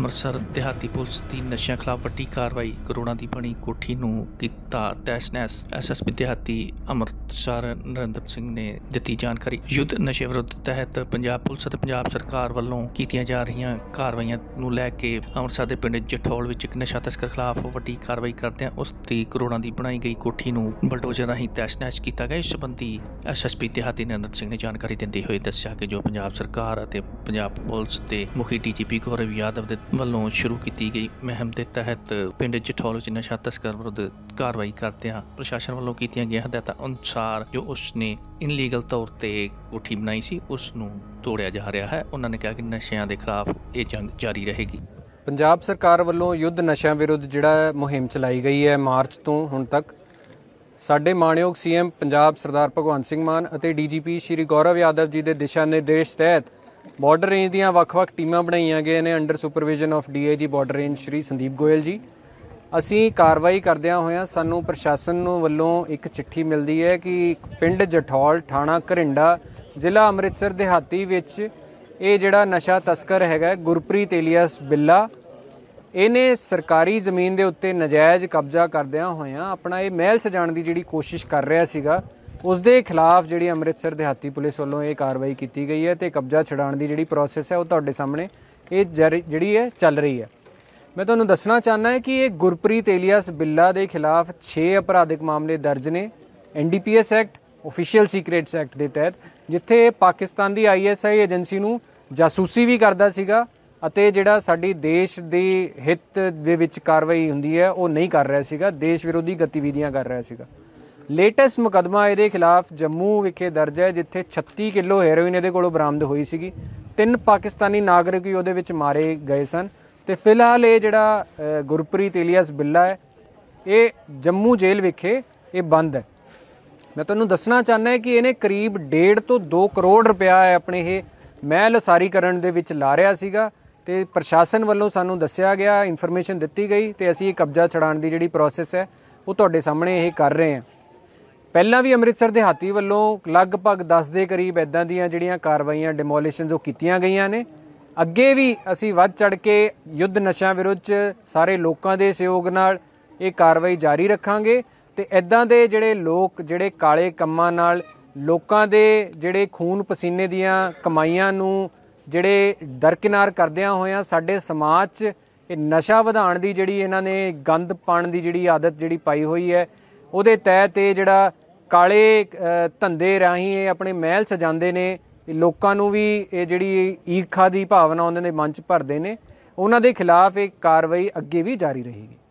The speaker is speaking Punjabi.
ਅੰਮ੍ਰਿਤਸਰ ਦਿਹਾਤੀ ਪੁਲਿਸ ਦੀ ਨਸ਼ਿਆਂ ਖਿਲਾਫ ਵੱਡੀ ਕਾਰਵਾਈ, ਕਰੋੜਾਂ ਦੀ ਬਣੀ ਕੋਠੀ ਨੂੰ ਕੀਤਾ ਤੈਸ-ਨੈਸ ਐਸਐਸਪੀ ਦਿਹਾਤੀ ਅੰਮ੍ਰਿਤਸਰ ਨਰਿੰਦਰ ਸਿੰਘ ਨੇ ਦਿੱਤੀ ਜਾਣਕਾਰੀ। ਯੁੱਧ ਨਸ਼ੇ ਵਿਰੁੱਧ ਤਹਿਤ ਪੰਜਾਬ ਪੁਲਿਸ ਅਤੇ ਪੰਜਾਬ ਸਰਕਾਰ ਵੱਲੋਂ ਕੀਤੀਆਂ ਜਾ ਰਹੀਆਂ ਕਾਰਵਾਈਆਂ ਨੂੰ ਲੈ ਕੇ ਅੰਮ੍ਰਿਤਸਰ ਦੇ ਪਿੰਡ ਜਠੌਲ ਵਿੱਚ ਇੱਕ ਨਸ਼ਾ ਤਸਕਰ ਖਿਲਾਫ ਵੱਡੀ ਕਾਰਵਾਈ ਕਰਦਿਆਂ ਉਸ ਦੀ ਕਰੋੜਾਂ ਦੀ ਬਣਾਈ ਗਈ ਕੋਠੀ ਨੂੰ ਬਲਡੋਜ਼ਰ ਰਾਹੀਂ ਤੈਸ-ਨੈਸ ਕੀਤਾ ਗਿਆ। ਇਸ ਸੰਬੰਧੀ ਐਸਐਸਪੀ ਦਿਹਾਤੀ ਨਰਿੰਦਰ ਸਿੰਘ ਨੇ ਜਾਣਕਾਰੀ ਦਿੰਦੇ ਹੋਏ ਦੱਸਿਆ ਕਿ ਜੋ ਪੰਜਾਬ ਸਰਕਾਰ ਅਤੇ ਪੰਜਾਬ ਪੁਲਿਸ ਦੇ ਮੁਖੀ ਡੀਜੀਪੀ ਗੌਰਵ ਯਾਦਵ ਦੇ ਵੱਲੋਂ ਸ਼ੁਰੂ ਕੀਤੀ ਗਈ ਮੁਹਿੰਮ ਦੇ ਤਹਿਤ ਪਿੰਡ ਜਠੌਲ ਵਿੱਚ ਨਸ਼ਾ ਤਸਕਰ ਵਿਰੁੱਧ ਕਾਰਵਾਈ ਕਰਦਿਆਂ ਪ੍ਰਸ਼ਾਸਨ ਵੱਲੋਂ ਕੀਤੀਆਂ ਗਈਆਂ ਹਦਾਇਤਾਂ ਅਨੁਸਾਰ ਜੋ ਉਸ ਨੇ ਇਨਲੀਗਲ ਤੌਰ ਤੇ ਕੋਠੀ ਬਣਾਈ ਸੀ ਉਸ ਨੂੰ ਤੋੜਿਆ ਜਾ ਰਿਹਾ ਹੈ। ਉਹਨਾਂ ਨੇ ਕਿਹਾ ਕਿ ਨਸ਼ਿਆਂ ਦੇ ਖਿਲਾਫ ਇਹ ਜੰਗ ਜਾਰੀ ਰਹੇਗੀ। ਪੰਜਾਬ ਸਰਕਾਰ ਵੱਲੋਂ ਯੁੱਧ ਨਸ਼ਿਆਂ ਵਿਰੁੱਧ ਜਿਹੜਾ ਮੁਹਿੰਮ ਚਲਾਈ ਗਈ ਹੈ ਮਾਰਚ ਤੋਂ ਹੁਣ ਤੱਕ। ਸਾਡੇ ਮਾਣਯੋਗ ਸੀਐਮ ਪੰਜਾਬ ਸਰਦਾਰ ਭਗਵੰਤ ਸਿੰਘ ਮਾਨ ਅਤੇ ਡੀਜੀਪੀ ਸ਼੍ਰੀ ਗੌਰਵ ਯਾਦਵ ਜੀ ਦੇ ਦਿਸ਼ਾ ਨਿਰਦੇਸ਼ ਤਹਿਤ ਬਾਰਡਰ ਰੇਂਜ ਦੀਆਂ ਵੱਖ-ਵੱਖ ਟੀਮਾਂ ਬਣਾਈਆਂ ਗਈਆਂ ਨੇ under supervision of DIG border range Shri Sandeep Goyal ji. ਅਸੀਂ ਕਾਰਵਾਈ ਕਰਦਿਆਂ ਹੋਇਆਂ ਸਾਨੂੰ ਪ੍ਰਸ਼ਾਸਨ ਨੂੰ ਵੱਲੋਂ ਇੱਕ ਚਿੱਠੀ ਮਿਲਦੀ ਹੈ ਕਿ ਪਿੰਡ ਜਠੌਲ, ਥਾਣਾ ਘਰਿੰਡਾ, ਜ਼ਿਲ੍ਹਾ ਅੰਮ੍ਰਿਤਸਰ ਦਿਹਾਤੀ ਵਿੱਚ ਇਹ ਜਿਹੜਾ ਨਸ਼ਾ ਤਸਕਰ ਹੈਗਾ ਗੁਰਪ੍ਰੀਤ ਏਲੀਅਸ ਬਿੱਲਾ, ਇਹਨੇ ਸਰਕਾਰੀ ਜ਼ਮੀਨ ਦੇ ਉੱਤੇ ਨਜਾਇਜ਼ ਕਬਜ਼ਾ ਕਰਦਿਆਂ ਹੋਇਆਂ ਆਪਣਾ ਇਹ ਮਹਿਲ ਸਜਾਉਣ ਦੀ ਜਿਹੜੀ ਕੋਸ਼ਿਸ਼ ਕਰ ਰਿਹਾ ਸੀਗਾ। ਉਸ ਦੇ ਖਿਲਾਫ ਜਿਹੜੀ ਅੰਮ੍ਰਿਤਸਰ ਦਿਹਾਤੀ ਪੁਲਿਸ ਵੱਲੋਂ ਇਹ ਕਾਰਵਾਈ ਕੀਤੀ ਗਈ ਹੈ ਤੇ ਕਬਜ਼ਾ ਛਡਾਉਣ ਦੀ ਜਿਹੜੀ ਪ੍ਰੋਸੈਸ ਹੈ ਉਹ ਤੁਹਾਡੇ ਸਾਹਮਣੇ ਇਹ ਜਾਰੀ- ਜਿਹੜੀ ਹੈ ਚੱਲ ਰਹੀ ਹੈ। ਮੈਂ ਤੁਹਾਨੂੰ ਦੱਸਣਾ ਚਾਹੁੰਦਾ ਹਾਂ ਕਿ ਇਹ ਗੁਰਪ੍ਰੀਤ ਏਲੀਅਸ ਬਿੱਲਾ ਦੇ ਖਿਲਾਫ 6 ਅਪਰਾਧਿਕ ਮਾਮਲੇ ਦਰਜ ਨੇ। NDPS act official secrets act ਦੇ ਤਹਿਤ, ਜਿੱਥੇ ਇਹ ਪਾਕਿਸਤਾਨ ਦੀ ਆਈਐਸਆਈ ਏਜੰਸੀ ਨੂੰ ਜਾਸੂਸੀ ਵੀ ਕਰਦਾ ਸੀਗਾ ਅਤੇ ਜਿਹੜਾ ਸਾਡੀ ਦੇਸ਼ ਦੀ ਹਿੱਤ ਦੇ ਵਿੱਚ ਕਾਰਵਾਈ ਹੁੰਦੀ ਹੈ, ਉਹ ਨਹੀਂ ਕਰ ਰਿਹਾ ਸੀਗਾ, ਦੇਸ਼ ਵਿਰੋਧੀ ਗਤੀਵਿਧੀਆਂ ਕਰ ਰਿਹਾ ਸੀਗਾ। ਲੇਟੈਸਟ ਮੁਕਦਮਾ ਇਹਦੇ ਖਿਲਾਫ ਜੰਮੂ ਵਿਖੇ ਦਰਜ ਹੈ, ਜਿੱਥੇ 36 ਕਿਲੋ ਹੈਰੋਇਨ ਇਹਦੇ ਕੋਲੋਂ ਬਰਾਮਦ ਹੋਈ ਸੀਗੀ। ਤਿੰਨ ਪਾਕਿਸਤਾਨੀ ਨਾਗਰਿਕ ਵੀ ਉਹਦੇ ਵਿੱਚ ਮਾਰੇ ਗਏ ਸਨ। ਤੇ ਫਿਲਹਾਲ ਇਹ ਜਿਹੜਾ ਗੁਰਪ੍ਰੀਤ ਇਲੀਅਸ ਬਿੱਲਾ ਹੈ, ਇਹ ਜੰਮੂ ਜੇਲ੍ਹ ਵਿਖੇ ਇਹ ਬੰਦ ਹੈ। ਮੈਂ ਤੁਹਾਨੂੰ ਦੱਸਣਾ ਚਾਹੁੰਦਾ ਕਿ ਇਹਨੇ ਕਰੀਬ 1.5 ਤੋਂ 2 ਕਰੋੜ ਰੁਪਇਆ ਆਪਣੇ ਇਹ ਮਹਿਲ ਉਸਾਰੀਕਰਨ ਦੇ ਵਿੱਚ ਲਾ ਰਿਹਾ ਸੀਗਾ। ਤੇ ਪ੍ਰਸ਼ਾਸਨ ਵੱਲੋਂ ਸਾਨੂੰ ਦੱਸਿਆ ਗਿਆ, ਇਨਫੋਰਮੇਸ਼ਨ ਦਿੱਤੀ ਗਈ ਤੇ ਅਸੀਂ ਇਹ ਕਬਜ਼ਾ ਛਡਾਉਣ ਦੀ ਜਿਹੜੀ ਪ੍ਰੋਸੈਸ ਹੈ, ਉਹ ਤੁਹਾਡੇ ਸਾਹਮਣੇ ਇਹ ਕਰ ਰਹੇ ਹਾਂ। ਪਹਿਲਾਂ ਵੀ ਅੰਮ੍ਰਿਤਸਰ ਦੇ ਹਾਤੀ ਵੱਲੋਂ ਲਗਭਗ 10 ਦੇ ਕਰੀਬ ਇਦਾਂ ਦੀਆਂ ਜਿਹੜੀਆਂ ਕਾਰਵਾਈਆਂ ਡਿਮੋਲੀਸ਼ਨਸ ਉਹ ਕੀਤੀਆਂ ਗਈਆਂ ਨੇ। ਅੱਗੇ ਵੀ ਅਸੀਂ ਵੱਧ ਚੜ ਕੇ ਯੁੱਧ ਨਸ਼ਿਆਂ ਵਿਰੁੱਧ 'ਚ ਸਾਰੇ ਲੋਕਾਂ ਦੇ ਸਹਿਯੋਗ ਨਾਲ ਇਹ ਕਾਰਵਾਈ ਜਾਰੀ ਰੱਖਾਂਗੇ ਤੇ ਇਦਾਂ ਦੇ ਜਿਹੜੇ ਲੋਕ, ਜਿਹੜੇ ਕਾਲੇ ਕੰਮਾਂ ਨਾਲ ਲੋਕਾਂ ਦੇ ਜਿਹੜੇ ਖੂਨ ਪਸੀਨੇ ਦੀਆਂ ਕਮਾਈਆਂ ਨੂੰ ਜਿਹੜੇ ਦਰਕਿਨਾਰ ਕਰਦਿਆਂ ਹੋਇਆਂ ਸਾਡੇ ਸਮਾਜ 'ਚ ਇਹ ਨਸ਼ਾ ਵਧਾਉਣ ਦੀ ਜਿਹੜੀ ਇਹਨਾਂ ਨੇ ਗੰਦ ਪਾਣ ਦੀ ਜਿਹੜੀ ਆਦਤ ਜਿਹੜੀ ਪਾਈ ਹੋਈ ਹੈ, ਉਹਦੇ ਤਹਿਤ ਇਹ ਜਿਹੜਾ ਕਾਲੇ ਧੰਦੇ ਰਾਹੀਂ ਇਹ ਆਪਣੇ ਮਹਿਲ ਸਜਾਉਂਦੇ ਨੇ। ਲੋਕਾਂ ਨੂੰ ਵੀ ਇਹ ਜਿਹੜੀ ਈਰਖਾ ਦੀ ਭਾਵਨਾ ਉਹਨਾਂ ਦੇ ਮਨ 'ਚ ਭਰਦੇ ਨੇ। ਉਹਨਾਂ ਦੇ ਖਿਲਾਫ ਇਹ ਕਾਰਵਾਈ ਅੱਗੇ ਵੀ ਜਾਰੀ ਰਹੇਗੀ।